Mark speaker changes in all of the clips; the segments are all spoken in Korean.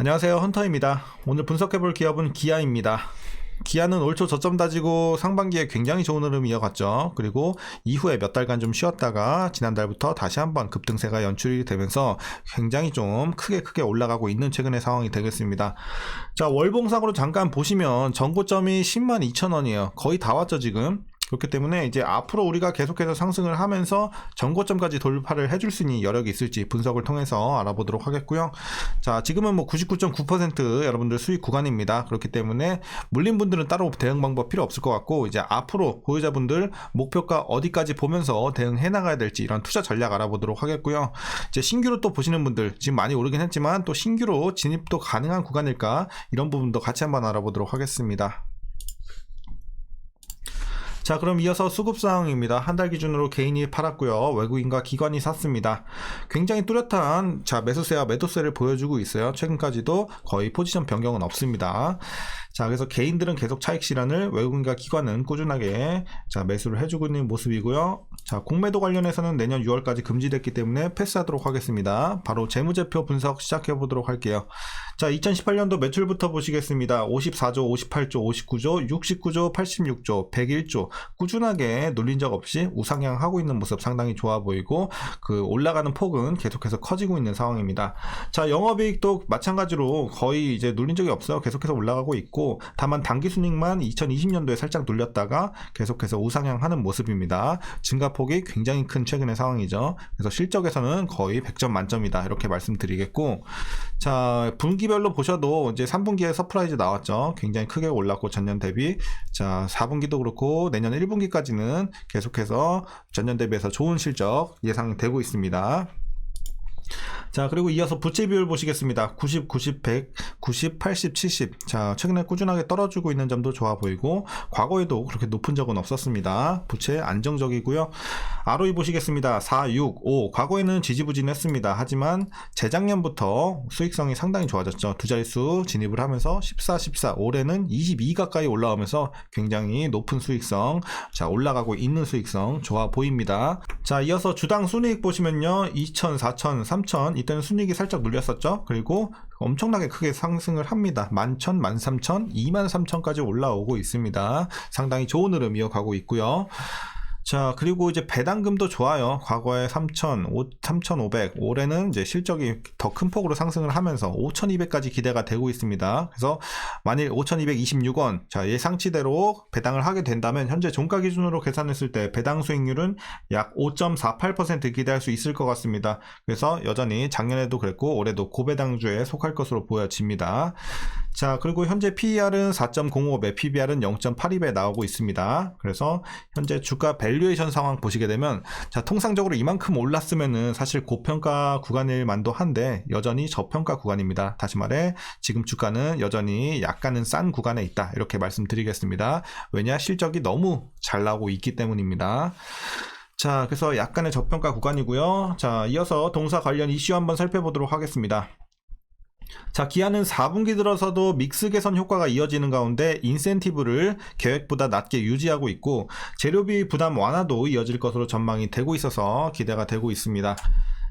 Speaker 1: 안녕하세요. 헌터입니다. 오늘 분석해볼 기업은 기아입니다. 기아는 올 초 저점 다지고 상반기에 굉장히 좋은 흐름 이어갔죠. 그리고 이후에 몇 달간 좀 쉬었다가 지난달부터 다시 한번 급등세가 연출이 되면서 굉장히 좀 크게 크게 올라가고 있는 최근의 상황이 되겠습니다. 자 월봉상으로 잠깐 보시면 전고점이 10만 2천 원이에요. 거의 다 왔죠 지금 그렇기 때문에 이제 앞으로 우리가 계속해서 상승을 하면서 전고점까지 돌파를 해줄 수 있는 여력이 있을지 분석을 통해서 알아보도록 하겠고요. 자, 지금은 뭐 99.9% 여러분들 수익 구간입니다. 그렇기 때문에 물린 분들은 따로 대응 방법 필요 없을 것 같고 이제 앞으로 보유자분들 목표가 어디까지 보면서 대응해 나가야 될지 이런 투자 전략 알아보도록 하겠고요. 이제 신규로 또 보시는 분들 지금 많이 오르긴 했지만 또 신규로 진입도 가능한 구간일까 이런 부분도 같이 한번 알아보도록 하겠습니다. 자, 그럼 이어서 수급 상황입니다. 한 달 기준으로 개인이 팔았고요. 외국인과 기관이 샀습니다. 굉장히 뚜렷한 자, 매수세와 매도세를 보여주고 있어요. 최근까지도 거의 포지션 변경은 없습니다. 자, 그래서 개인들은 계속 차익 실현을 외국인과 기관은 꾸준하게 자, 매수를 해주고 있는 모습이고요. 자, 공매도 관련해서는 내년 6월까지 금지됐기 때문에 패스하도록 하겠습니다. 바로 재무제표 분석 시작해 보도록 할게요. 자, 2018년도 매출부터 보시겠습니다. 54조, 58조, 59조, 69조, 86조, 101조 꾸준하게 눌린 적 없이 우상향하고 있는 모습 상당히 좋아 보이고 그 올라가는 폭은 계속해서 커지고 있는 상황입니다. 자, 영업이익도 마찬가지로 거의 이제 눌린 적이 없어요. 계속해서 올라가고 있고 다만 단기 순익만 2020년도에 살짝 눌렸다가 계속해서 우상향하는 모습입니다. 증가 폭이 굉장히 큰 최근의 상황이죠. 그래서 실적에서는 거의 100점 만점이다. 이렇게 말씀드리겠고 자, 분기별로 보셔도 이제 3분기에 서프라이즈 나왔죠. 굉장히 크게 올랐고 전년 대비. 자, 4분기도 그렇고 내년 1분기까지는 계속해서 전년 대비해서 좋은 실적 예상되고 있습니다. 자, 그리고 이어서 부채 비율 보시겠습니다. 90, 90, 100, 90, 80, 70. 자, 최근에 꾸준하게 떨어지고 있는 점도 좋아 보이고, 과거에도 그렇게 높은 적은 없었습니다. 부채 안정적이고요. ROE 보시겠습니다. 4, 6, 5. 과거에는 지지부진했습니다. 하지만 재작년부터 수익성이 상당히 좋아졌죠. 두 자릿수 진입을 하면서 14, 14. 올해는 22 가까이 올라오면서 굉장히 높은 수익성. 자, 올라가고 있는 수익성 좋아 보입니다. 자, 이어서 주당 순이익 보시면요. 2천, 4천, 3 천. 이때는 순이익이 살짝 눌렸었죠. 그리고 엄청나게 크게 상승을 합니다. 11,000, 13,000, 23,000까지 올라오고 있습니다. 상당히 좋은 흐름 이어가고 있고요. 자, 그리고 이제 배당금도 좋아요. 과거에 3,000, 3,500, 올해는 이제 실적이 더 큰 폭으로 상승을 하면서 5,200까지 기대가 되고 있습니다. 그래서 만일 5,226원, 자, 예상치대로 배당을 하게 된다면 현재 종가 기준으로 계산했을 때 배당 수익률은 약 5.48% 기대할 수 있을 것 같습니다. 그래서 여전히 작년에도 그랬고 올해도 고배당주에 속할 것으로 보여집니다. 자, 그리고 현재 PER은 4.05배, PBR은 0.82배 나오고 있습니다. 그래서 현재 주가 밸류에이션 상황 보시게 되면 자, 통상적으로 이만큼 올랐으면은 사실 고평가 구간일 만도 한데 여전히 저평가 구간입니다. 다시 말해 지금 주가는 여전히 약간은 싼 구간에 있다. 이렇게 말씀드리겠습니다. 왜냐? 실적이 너무 잘 나오고 있기 때문입니다. 자, 그래서 약간의 저평가 구간이고요. 자, 이어서 동사 관련 이슈 한번 살펴보도록 하겠습니다. 자, 기아는 4분기 들어서도 믹스 개선 효과가 이어지는 가운데 인센티브를 계획보다 낮게 유지하고 있고 재료비 부담 완화도 이어질 것으로 전망이 되고 있어서 기대가 되고 있습니다.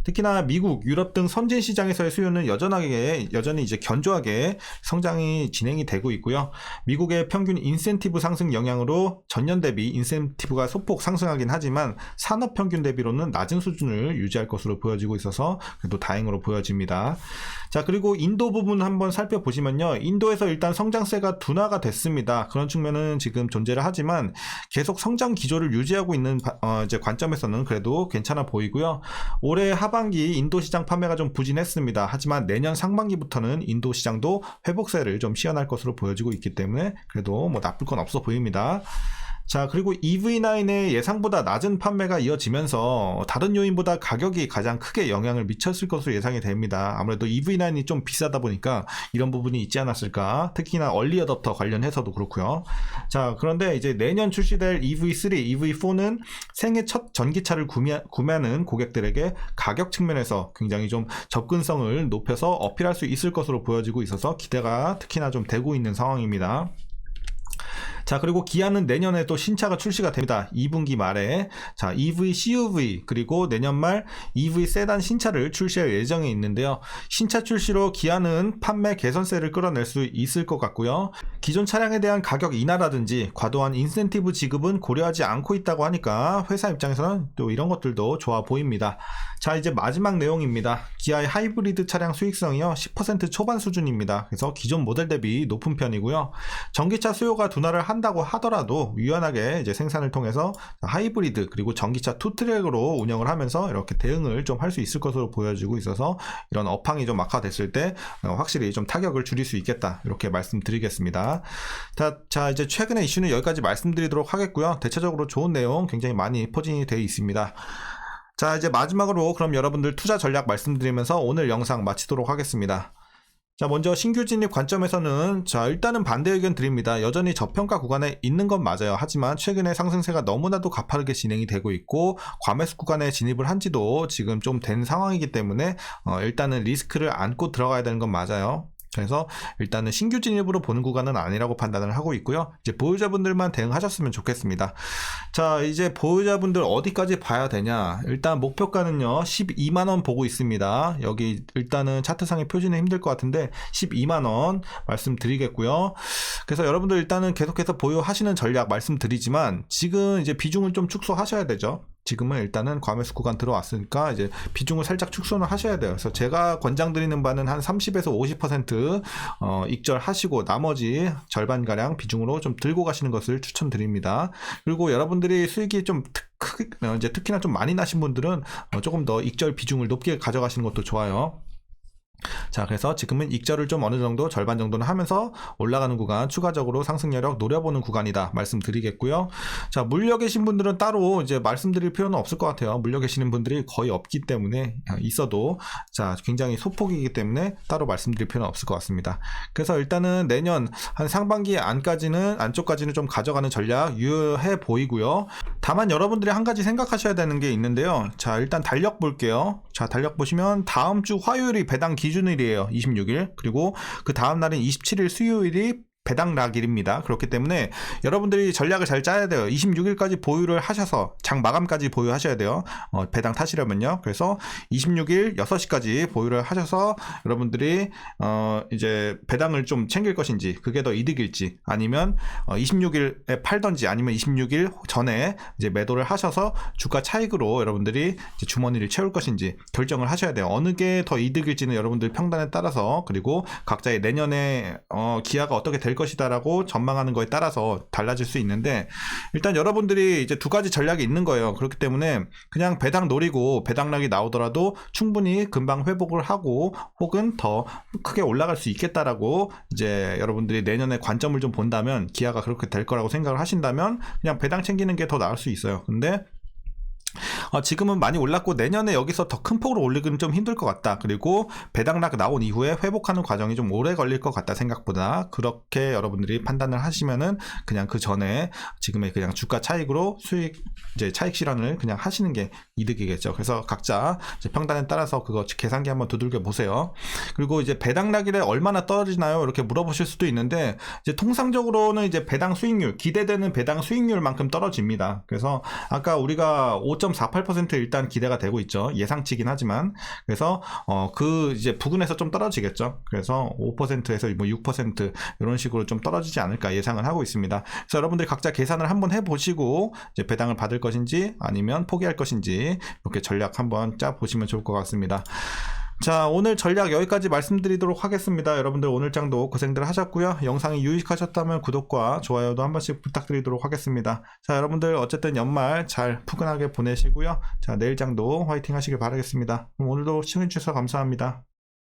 Speaker 1: 특히나 미국, 유럽 등 선진 시장에서의 수요는 여전하게 여전히 이제 견조하게 성장이 진행이 되고 있고요. 미국의 평균 인센티브 상승 영향으로 전년 대비 인센티브가 소폭 상승하긴 하지만 산업 평균 대비로는 낮은 수준을 유지할 것으로 보여지고 있어서 그래도 다행으로 보여집니다. 자, 그리고 인도 부분 한번 살펴보시면요. 인도에서 일단 성장세가 둔화가 됐습니다. 그런 측면은 지금 존재를 하지만 계속 성장 기조를 유지하고 있는 어, 이제 관점에서는 그래도 괜찮아 보이고요. 올해 하반 기 인도 시장 판매가 좀 부진했습니다. 하지만 내년 상반기부터는 인도 시장도 회복세를 좀 시현할 것으로 보여지고 있기 때문에 그래도 뭐 나쁠 건 없어 보입니다. 자, 그리고 EV9의 예상보다 낮은 판매가 이어지면서 다른 요인보다 가격이 가장 크게 영향을 미쳤을 것으로 예상이 됩니다. 아무래도 EV9이 좀 비싸다 보니까 이런 부분이 있지 않았을까. 특히나 얼리 어답터 관련해서도 그렇고요. 자, 그런데 이제 내년 출시될 EV3, EV4는 생애 첫 전기차를 구매, 구매하는 고객들에게 가격 측면에서 굉장히 좀 접근성을 높여서 어필할 수 있을 것으로 보여지고 있어서 기대가 특히나 좀 되고 있는 상황입니다. 자, 그리고 기아는 내년에 또 신차가 출시가 됩니다. 2분기 말에. 자, EV, CUV, 그리고 내년 말 EV 세단 신차를 출시할 예정에 있는데요. 신차 출시로 기아는 판매 개선세를 끌어낼 수 있을 것 같고요. 기존 차량에 대한 가격 인하라든지 과도한 인센티브 지급은 고려하지 않고 있다고 하니까 회사 입장에서는 또 이런 것들도 좋아 보입니다. 자, 이제 마지막 내용입니다. 기아의 하이브리드 차량 수익성이요. 10% 초반 수준입니다. 그래서 기존 모델 대비 높은 편이고요. 전기차 수요가 둔화를 한 다고 하더라도 유연하게 이제 생산을 통해서 하이브리드 그리고 전기차 투트랙으로 운영을 하면서 이렇게 대응을 좀 할 수 있을 것으로 보여지고 있어서 이런 업황이 좀 악화됐을 때 어, 확실히 좀 타격을 줄일 수 있겠다 이렇게 말씀드리겠습니다. 자, 자 이제 최근의 이슈는 여기까지 말씀드리도록 하겠고요. 대체적으로 좋은 내용 굉장히 많이 포진이 되어 있습니다. 자 이제 마지막으로 그럼 여러분들 투자 전략 말씀드리면서 오늘 영상 마치도록 하겠습니다. 자, 먼저 신규 진입 관점에서는 자, 일단은 반대 의견 드립니다. 여전히 저평가 구간에 있는 건 맞아요. 하지만 최근에 상승세가 너무나도 가파르게 진행이 되고 있고 과매수 구간에 진입을 한 지도 지금 좀 된 상황이기 때문에 어, 일단은 리스크를 안고 들어가야 되는 건 맞아요. 그래서 일단은 신규 진입으로 보는 구간은 아니라고 판단을 하고 있고요. 이제 보유자분들만 대응하셨으면 좋겠습니다. 자, 이제 보유자분들 어디까지 봐야 되냐? 일단 목표가는요, 12만 원 보고 있습니다. 여기 일단은 차트상에 표시는 힘들 것 같은데, 12만 원 말씀드리겠고요. 그래서 여러분들 일단은 계속해서 보유하시는 전략 말씀드리지만, 지금 이제 비중을 좀 축소하셔야 되죠. 지금은 일단은 과매수 구간 들어왔으니까 이제 비중을 살짝 축소는 하셔야 돼요. 그래서 제가 권장드리는 바는 한 30에서 50% 어, 익절하시고 나머지 절반 가량 비중으로 좀 들고 가시는 것을 추천드립니다. 그리고 여러분들이 수익이 좀 특, 크, 어, 이제 특히나 좀 많이 나신 분들은 어, 조금 더 익절 비중을 높게 가져가시는 것도 좋아요. 자, 그래서 지금은 익절을 좀 어느 정도 절반 정도는 하면서 올라가는 구간 추가적으로 상승 여력 노려보는 구간이다 말씀드리겠고요. 자, 물려 계신 분들은 따로 이제 말씀드릴 필요는 없을 것 같아요. 물려 계시는 분들이 거의 없기 때문에 있어도 자, 굉장히 소폭이기 때문에 따로 말씀드릴 필요는 없을 것 같습니다. 그래서 일단은 내년 한 상반기 안까지는 안쪽까지는 좀 가져가는 전략 유효해 보이고요. 다만 여러분들이 한 가지 생각하셔야 되는 게 있는데요. 자, 일단 달력 볼게요. 자, 달력 보시면 다음 주 화요일이 배당 기준일이에요. 26일. 그리고 그 다음 날인 27일 수요일이 배당 락일입니다. 그렇기 때문에 여러분들이 전략을 잘 짜야 돼요. 26일까지 보유를 하셔서 장 마감까지 보유하셔야 돼요. 어, 배당 타시려면요. 그래서 26일 6시까지 보유를 하셔서 여러분들이 어, 이제 배당을 좀 챙길 것인지 그게 더 이득일지 아니면 어, 26일에 팔던지 아니면 26일 전에 이제 매도를 하셔서 주가 차익으로 여러분들이 주머니를 채울 것인지 결정을 하셔야 돼요. 어느 게 더 이득일지는 여러분들 평단에 따라서 그리고 각자의 내년에 어, 기아가 어떻게 될 것이다라고 전망하는 거에 따라서 달라질 수 있는데 일단 여러분들이 이제 두 가지 전략이 있는 거예요. 그렇기 때문에 그냥 배당 노리고 배당락이 나오더라도 충분히 금방 회복을 하고 혹은 더 크게 올라갈 수 있겠다라고 이제 여러분들이 내년에 관점을 좀 본다면 기아가 그렇게 될 거라고 생각을 하신다면 그냥 배당 챙기는 게 더 나을 수 있어요. 근데 어, 지금은 많이 올랐고 내년에 여기서 더 큰 폭으로 올리기는 좀 힘들 것 같다. 그리고 배당락 나온 이후에 회복하는 과정이 좀 오래 걸릴 것 같다 생각보다 그렇게 여러분들이 판단을 하시면은 그냥 그 전에 지금의 그냥 주가 차익으로 수익 이제 차익 실현을 그냥 하시는 게 이득이겠죠. 그래서 각자 평단에 따라서 그거 계산기 한번 두들겨 보세요. 그리고 이제 배당락일에 얼마나 떨어지나요? 이렇게 물어보실 수도 있는데 이제 통상적으로는 이제 배당 수익률 기대되는 배당 수익률만큼 떨어집니다. 그래서 아까 우리가 5.48% 일단 기대가 되고 있죠. 예상치긴 하지만 그래서 어 그 이제 부근에서 좀 떨어지겠죠. 그래서 5%에서 뭐 6% 이런 식으로 좀 떨어지지 않을까 예상을 하고 있습니다. 그래서 여러분들 각자 계산을 한번 해보시고 이제 배당을 받을 것인지 아니면 포기할 것인지 이렇게 전략 한번 짜 보시면 좋을 것 같습니다. 자, 오늘 전략 여기까지 말씀드리도록 하겠습니다. 여러분들 오늘 장도 고생들 하셨고요. 영상이 유익하셨다면 구독과 좋아요도 한 번씩 부탁드리도록 하겠습니다. 자, 여러분들 어쨌든 연말 잘 푸근하게 보내시고요. 자, 내일 장도 화이팅 하시길 바라겠습니다. 그럼 오늘도 시청해주셔서 감사합니다.